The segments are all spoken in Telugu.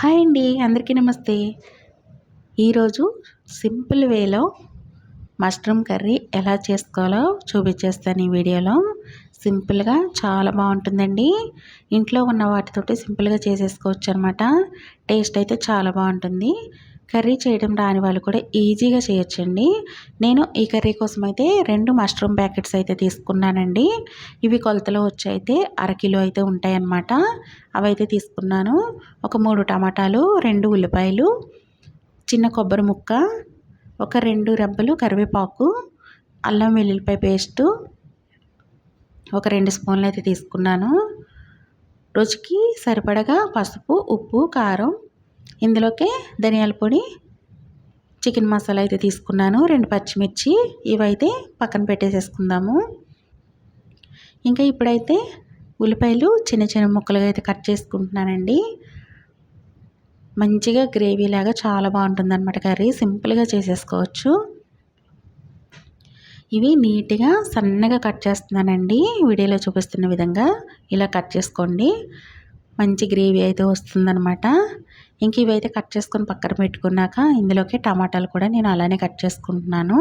హాయ్ అండి అందరికీ నమస్తే. ఈరోజు సింపుల్ వేలో మష్రూమ్ కర్రీ ఎలా చేసుకోవాలో చూపించేస్తాను ఈ వీడియోలో. సింపుల్గా చాలా బాగుంటుందండి. ఇంట్లో ఉన్న వాటితోటి సింపుల్గా చేసేసుకోవచ్చు అనమాట టేస్ట్ అయితే చాలా బాగుంటుంది. కర్రీ చేయడం రాని వాళ్ళు కూడా ఈజీగా చేయొచ్చండి. నేను ఈ కర్రీ కోసం అయితే రెండు మష్రూమ్ ప్యాకెట్స్ అయితే తీసుకున్నానండి. ఇవి కొలతలో వచ్చి అయితే అరకిలో అయితే ఉంటాయన్నమాట. అవైతే తీసుకున్నాను. ఒక మూడు టమాటాలు రెండు ఉల్లిపాయలు చిన్న కొబ్బరి ముక్క ఒక రెండు రెబ్బలు కరివేపాకు అల్లం వెల్లుల్లిపాయ పేస్టు ఒక రెండు స్పూన్లు అయితే తీసుకున్నాను. రుచికి సరిపడగా పసుపు ఉప్పు కారం ఇందులోకే ధనియాల పొడి చికెన్ మసాలా అయితే తీసుకున్నాను రెండు పచ్చిమిర్చి ఇవైతే పక్కన పెట్టేసేసుకుందాము. ఇంకా ఇప్పుడైతే ఉల్లిపాయలు చిన్న చిన్న ముక్కలుగా అయితే కట్ చేసుకుంటున్నానండి. మంచిగా గ్రేవీ లాగా చాలా బాగుంటుంది అనమాట కర్రీ సింపుల్గా చేసేసుకోవచ్చు. ఇవి నీట్గా సన్నగా కట్ చేస్తున్నానండి వీడియోలో చూపిస్తున్న విధంగా. ఇలా కట్ చేసుకోండి. మంచి గ్రేవీ అయితే వస్తుందనమాట ఇంక ఇవైతే కట్ చేసుకొని పక్కన పెట్టుకున్నాక ఇందులోకి టమాటాలు కూడా నేను అలానే కట్ చేసుకుంటున్నాను.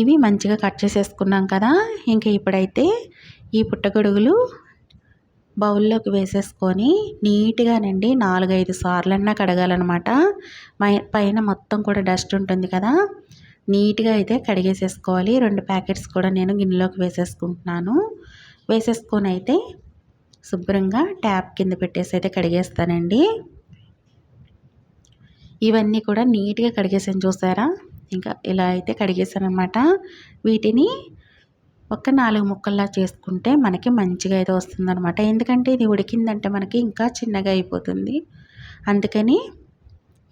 ఇవి మంచిగా కట్ చేసేసుకున్నాం కదా. ఇంకా ఇప్పుడైతే ఈ పుట్టగొడుగులు బౌల్లోకి వేసేసుకొని నీట్గానండి నాలుగైదు సార్లన్నా కడగాలన్నమాట. పైన మొత్తం కూడా డస్ట్ ఉంటుంది కదా. నీట్గా అయితే కడిగేసేసుకోవాలి. రెండు ప్యాకెట్స్ కూడా నేను గిన్నెలోకి వేసేసుకుంటున్నాను. వేసేసుకొని అయితే శుభ్రంగా ట్యాప్ కింద పెట్టేసి అయితే కడిగేస్తానండి. ఇవన్నీ కూడా నీట్గా కడిగేసాను చూసారా? ఇంకా ఇలా అయితే కడిగేసానమాట వీటిని ఒక నాలుగు ముక్కల్లా చేసుకుంటే మనకి మంచిగా అయితే వస్తుందన్నమాట. ఎందుకంటే ఇది ఉడికిందంటే మనకి ఇంకా చిన్నగా అయిపోతుంది. అందుకని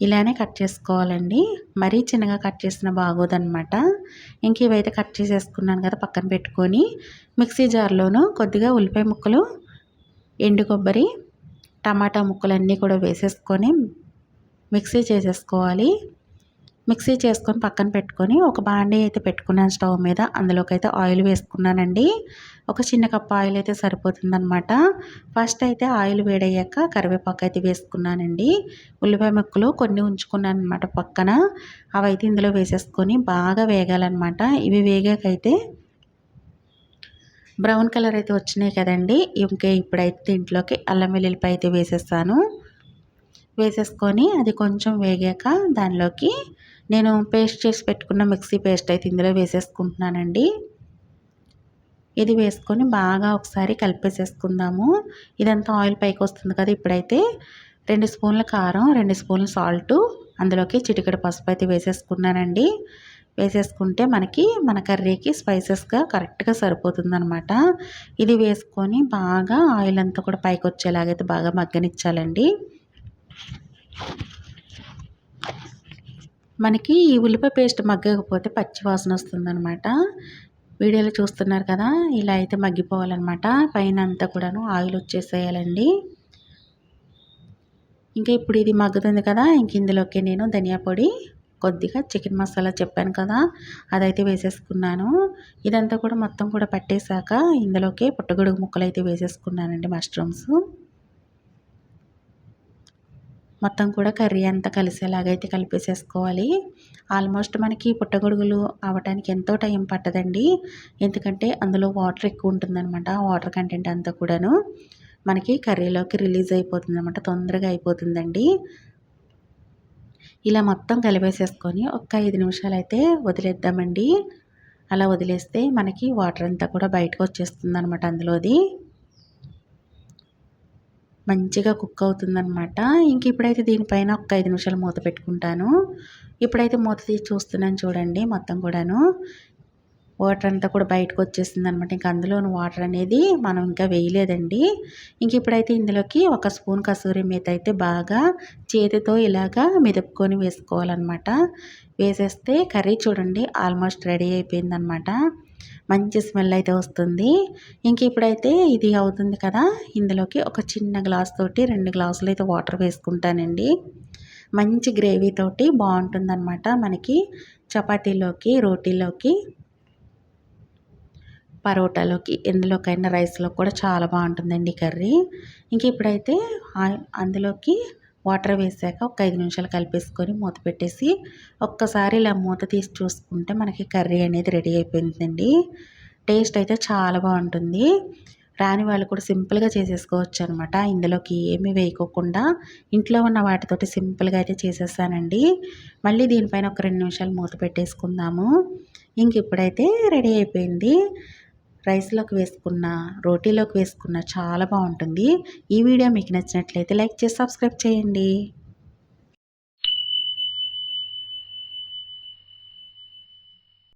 ఇలానే కట్ చేసుకోవాలండి. మరీ చిన్నగా కట్ చేసిన బాగోదన్నమాట. ఇంక ఇవైతే కట్ చేసేసుకున్నాను కదా పక్కన పెట్టుకొని మిక్సీ జార్లోనూ కొద్దిగా ఉల్లిపాయ ముక్కలు ఎండు కొబ్బరి టమాటా ముక్కలన్నీ కూడా వేసేసుకొని మిక్సీ చేసేసుకోవాలి. మిక్సీ చేసుకొని పక్కన పెట్టుకొని ఒక బాండీ అయితే పెట్టుకున్నాను స్టవ్ మీద. అందులోకి అయితే ఆయిల్ వేసుకున్నానండి. ఒక చిన్న కప్ ఆయిల్ అయితే సరిపోతుందనమాట ఫస్ట్ అయితే ఆయిల్ వేడయ్యాక కరివేపాకు అయితే వేసుకున్నానండి. ఉల్లిపాయ ముక్కలు కొన్ని ఉంచుకున్నాను అనమాట పక్కన. అవైతే ఇందులో వేసేసుకొని బాగా వేగాలన్నమాట. ఇవి వేగాకైతే బ్రౌన్ కలర్ అయితే వచ్చినాయి కదండి. ఇంకే ఇప్పుడైతే దీంట్లోకి అల్లం వెల్లుల్లిపాయ అయితే వేసేస్తాను. వేసేసుకొని అది కొంచెం వేగాక దానిలోకి నేను పేస్ట్ చేసి పెట్టుకున్న మిక్సీ పేస్ట్ అయితే ఇందులో వేసేసుకుంటున్నానండి. ఇది వేసుకొని బాగా ఒకసారి కలిపేసేసుకుందాము. ఇదంతా ఆయిల్ పైకి వస్తుంది కదా ఇప్పుడైతే. రెండు స్పూన్ల కారం రెండు స్పూన్ల సాల్ట్ అందులోకి చిటికడ పసుపు అయితే వేసేసుకున్నానండి. వేసేసుకుంటే మనకి మన కర్రీకి స్పైసెస్గా కరెక్ట్గా సరిపోతుందనమాట ఇది వేసుకొని బాగా ఆయిల్ అంతా కూడా పైకి వచ్చేలాగైతే బాగా మగ్గనిచ్చాలండి. మనకి ఈ ఉల్లిపాయ పేస్ట్ మగ్గకపోతే పచ్చి వాసన వస్తుందనమాట వీడియోలో చూస్తున్నారు కదా ఇలా అయితే మగ్గిపోవాలన్నమాట. పైన అంతా కూడాను ఆయిల్ వచ్చేసేయాలండి. ఇంకా ఇప్పుడు ఇది మగ్గుతుంది కదా ఇంక ఇందులోకి నేను ధనియా పొడి కొద్దిగా చికెన్ మసాలా చెప్పాను కదా అదైతే వేసేసుకున్నాను. ఇదంతా కూడా మొత్తం కూడా పట్టేశాక ఇందులోకి పుట్టగొడుగు ముక్కలు అయితే వేసేసుకున్నానండి మష్రూమ్స్. మొత్తం కూడా కర్రీ అంతా కలిసేలాగైతే కలిపేసేసుకోవాలి. ఆల్మోస్ట్ మనకి పుట్టగొడుగులు అవ్వడానికి ఎంతో టైం పట్టదండి. ఎందుకంటే అందులో వాటర్ ఎక్కువ ఉంటుందన్నమాట వాటర్ కంటెంట్ అంతా కూడాను. మనకి కర్రీలోకి రిలీజ్ అయిపోతుంది అనమాట తొందరగా అయిపోతుందండి. ఇలా మొత్తం కలిపేసేసుకొని ఒక ఐదు నిమిషాలు అయితే వదిలేద్దామండి. అలా వదిలేస్తే మనకి వాటర్ అంతా కూడా బయటకు వచ్చేస్తుంది అనమాట అందులోది. మంచిగా కుక్ అవుతుందనమాట ఇంక ఇప్పుడైతే దీనిపైన ఒక ఐదు నిమిషాలు మూత పెట్టుకుంటాను. ఇప్పుడైతే మూత తీసి చూస్తున్నాను చూడండి మొత్తం కూడాను. వాటర్ అంతా కూడా బయటకు వచ్చేసింది అనమాట ఇంకా అందులోని వాటర్ అనేది మనం ఇంకా వేయలేదండి. ఇంక ఇప్పుడైతే ఇందులోకి ఒక స్పూన్ కసూరి మేత అయితే బాగా చేతితో ఇలాగా మెదుపుకొని వేసుకోవాలన్నమాట వేసేస్తే కర్రీ చూడండి ఆల్మోస్ట్ రెడీ అయిపోయిందనమాట. మంచి స్మెల్ అయితే వస్తుంది. ఇంక ఇప్పుడైతే ఇది అవుతుంది కదా ఇందులోకి ఒక చిన్న గ్లాస్ తోటి రెండు గ్లాసులు అయితే వాటర్ వేసుకుంటానండి. మంచి గ్రేవీ తోటి బాగుంటుందన్నమాట మనకి. చపాతీలోకి రోటీలోకి పరోటాలోకి ఎందులోకైనా రైస్లో కూడా చాలా బాగుంటుందండి కర్రీ. ఇంక ఇప్పుడైతే అందులోకి వాటర్ వేసాక ఒక ఐదు నిమిషాలు కలిపేసుకొని మూత పెట్టేసి ఒక్కసారి ఇలా మూత తీసి చూసుకుంటే మనకి కర్రీ అనేది రెడీ అయిపోయిందండి. టేస్ట్ అయితే చాలా బాగుంటుంది. రాని వాళ్ళు కూడా సింపుల్గా చేసేసుకోవచ్చు అనమాట ఇందులోకి ఏమీ వేయకోకుండా ఇంట్లో ఉన్న వాటితోటి సింపుల్గా అయితే చేసేసానండి. మళ్ళీ దీనిపైన ఒక రెండు నిమిషాలు మూత పెట్టేసుకుందాము. ఇంక ఇప్పుడైతే రెడీ అయిపోయింది. రైస్లోకి వేసుకున్న రోటీలోకి వేసుకున్న చాలా బాగుంటుంది. ఈ వీడియో మీకు నచ్చినట్లయితే లైక్ చేసి సబ్స్క్రైబ్ చేయండి.